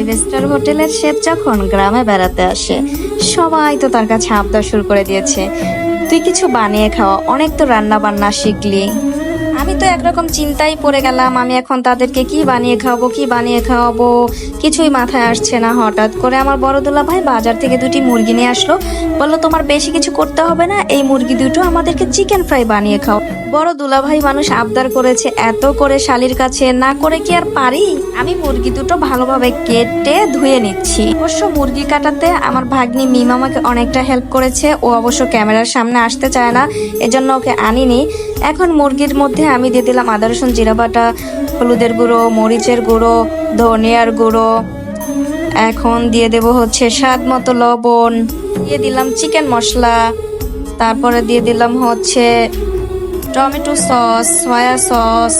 Five star হোটেলের chef যখন গ্রামে বেড়াতে আসে, সবাই তো তার কাছে আবদার শুরু করে দিয়েছে, তুই কিছু বানিয়ে খাওয়া অনেক তো রান্না বান্না শিখলি। তো একরকম চিন্তায় পড়ে গেলাম, আমি এখন তাদেরকে কি বানিয়ে খাওয়াবো, কি বানিয়ে খাওয়াবো? কিছুই মাথায় আসছে না হঠাৎ করে। আমার বড় দুলা ভাই বাজার থেকে দুটি মুরগি নিয়ে আসলো। বলল, তোমার বেশি কিছু করতে হবে না, এই মুরগি দুটো আমাদেরকে চিকেন ফ্রাই বানিয়ে খাও। বড় দুলা ভাই মানুষ আবদার করেছে, এত করে শালির কাছে না করে কি আর পারি? আমি মুরগি দুটো ভালোভাবে কেটে ধুয়ে নিচ্ছি। অবশ্য মুরগি কাটাতে আমার ভাগ্নি মিম আমাকে অনেকটা হেল্প করেছে। ও অবশ্য ক্যামেরার সামনে আসতে চায় না, এজন্য ওকে আনিনি। এখন মুরগির মধ্যে আমি দিয়ে দিলাম আদা, রসুন, জিরা বাটা, হলুদের গুঁড়ো, মরিচের গুঁড়ো, ধনিয়ার গুঁড়ো। এখন দিয়ে দেব হচ্ছে স্বাদ মতো লবণ। দিয়ে দিলাম চিকেন মশলা। তারপরে দিয়ে দিলাম হচ্ছে টমেটো সস, সয়া সস,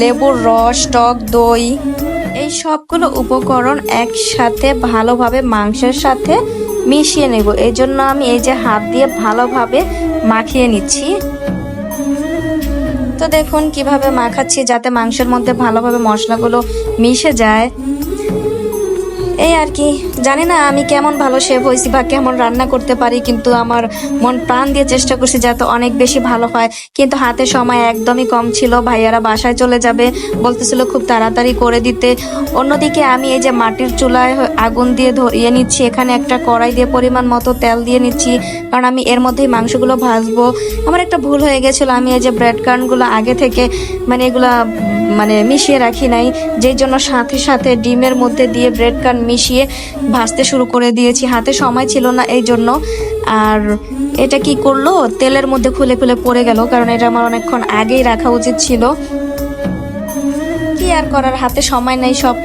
লেবুর রস, টক দই। এই সবগুলো উপকরণ একসাথে ভালোভাবে মাংসের সাথে মিশিয়ে নেব। এই জন্য আমি এই যে হাত দিয়ে ভালোভাবে মাখিয়ে নিচ্ছি। তো দেখুন কীভাবে মাখাচ্ছি যাতে মাংসের মধ্যে ভালোভাবে মশলাগুলো মিশে যায়। এই আর কি, জানি না আমি কেমন ভালো শেফ হয়েছি বা কেমন রান্না করতে পারি, কিন্তু আমার মন প্রাণ দিয়ে চেষ্টা করছি যাতে অনেক বেশি ভালো হয়। কিন্তু হাতে সময় একদমই কম ছিল, ভাইয়ারা বাসায় চলে যাবে বলতেছিল খুব তাড়াতাড়ি করে দিতে। অন্যদিকে আমি এই যে মাটির চুলায় আগুন দিয়ে ধরিয়ে নিচ্ছি, এখানে একটা কড়াই দিয়ে পরিমাণ মতো তেল দিয়ে নিচ্ছি, কারণ আমি এর মধ্যেই মাংসগুলো ভাজবো। আমার একটা ভুল হয়ে গেছিল, আমি এই যে ব্রেড কার্নগুলো আগে থেকে মানে এগুলা মানে মিশিয়ে রাখি নাই, যেই জন্য সাথে সাথে ডিমের মধ্যে দিয়ে ব্রেড কার্ন মিশিয়ে ভাজতে শুরু করে দিয়েছি। হাতে সময় ছিল না এই জন্য। আর এটা কি করল? তেলের মধ্যে খুলে খুলে পড়ে গেল, কারণ এটা আমার অনেকক্ষণ আগেই রাখা উচিত ছিল। কি আর করার? হাতে সময় নেই, সব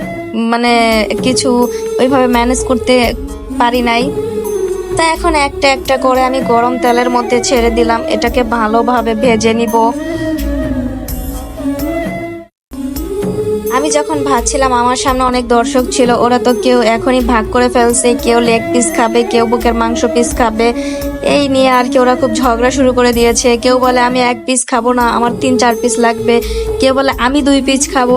মানে কিছু ওইভাবে ম্যানেজ করতে পারি নাই। তা এখন একটা একটা করে আমি গরম তেলের মধ্যে ছেড়ে দিলাম। এটাকে ভালোভাবে ভেজে নিব। আমি যখন ভাবছিলাম আমার সামনে অনেক দর্শক ছিল, ওরা তো কেউ এখনই ভাগ করে ফেলছে, কেউ লেগ পিস খাবে, কেউ বুকের মাংস পিস খাবে। এই নিয়ে আর কি ওরা খুব ঝগড়া শুরু করে দিয়েছে। কেউ বলে, আমি এক পিস খাব না, আমার তিন চার পিস লাগবে। কেউ বলে, আমি দুই পিস খাব।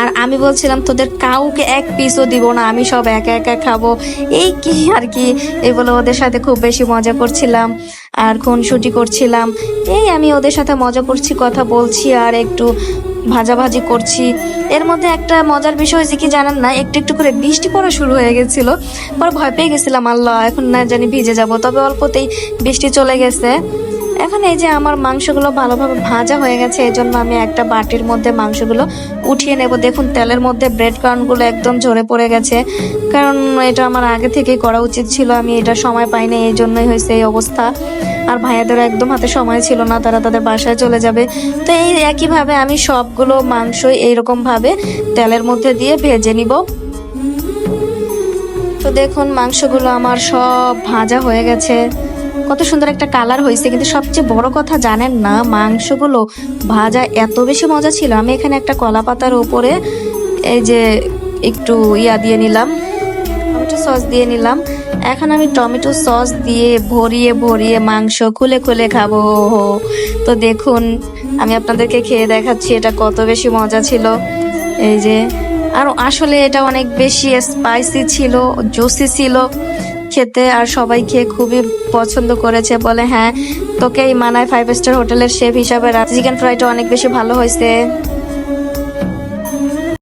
আর আমি বলছিলাম, তোদের কাউকে এক পিসও দিব না, আমি সব একা একা খাব। এই কি আর কি এই বলে ওদের সাথে খুব বেশি মজা করছিলাম আর খুনসুটি করছিলাম। এই আমি ওদের সাথে মজা করছি, কথা বলছি আর একটু ভাজাভাজি করছি। এর মধ্যে একটা মজার বিষয় হয়েছে কি জানেন না? একটু একটু করে বৃষ্টি পড়া শুরু হয়ে গেছিল। পরে ভয় পেয়ে গেছিলাম, আল্লাহ, এখন না জানি ভিজে যাব। তবে অল্পতেই বৃষ্টি চলে গেছে। এখন এই যে আমার মাংসগুলো ভালোভাবে ভাজা হয়ে গেছে এই জন্য আমি একটা বাটির মধ্যে মাংসগুলো উঠিয়ে নেব। দেখুন, তেলের মধ্যে ব্রেড কার্নগুলো একদম ঝরে পড়ে গেছে। কারণ এটা আমার আগে থেকেই করা উচিত ছিল, আমি এটা সময় পাইনি, এই জন্যই হয়েছে এই অবস্থা। আর ভাইয়াদের একদম হাতে সময় ছিল না, তারা তাদের বাসায় চলে যাবে। তো এই একইভাবে আমি সবগুলো মাংসই এইরকম ভাবে তেলের মধ্যে দিয়ে ভেজে নিব। তো দেখুন, মাংসগুলো আমার সব ভাজা হয়ে গেছে। কত সুন্দর একটা কালার হয়েছে, কিন্তু সবচেয়ে বড় কথা জানেন না, মাংসগুলো ভাজা এত বেশি মজা ছিল। আমি এখানে একটা কলা পাতার উপরে এই যে একটু ইয়া দিয়ে নিলাম সস দিয়ে নিলাম। এখন আমি টমেটো সস দিয়ে ভরিয়ে ভরিয়ে মাংস খুলে খুলে খাব। তো দেখুন, আমি আপনাদেরকে খেয়ে দেখাচ্ছি এটা কত বেশি মজা ছিল। এই যে, আর আসলে এটা অনেক বেশি স্পাইসি ছিল জুসি ছিল। খেতে আর সবাই খেয়ে খুবই পছন্দ করেছে, বলে হ্যাঁ তোকে এই মানায় ফাইভ স্টার হোটেলের শেফ হিসাবে চিকেন ফ্রাইটা অনেক বেশি ভালো হয়েছে।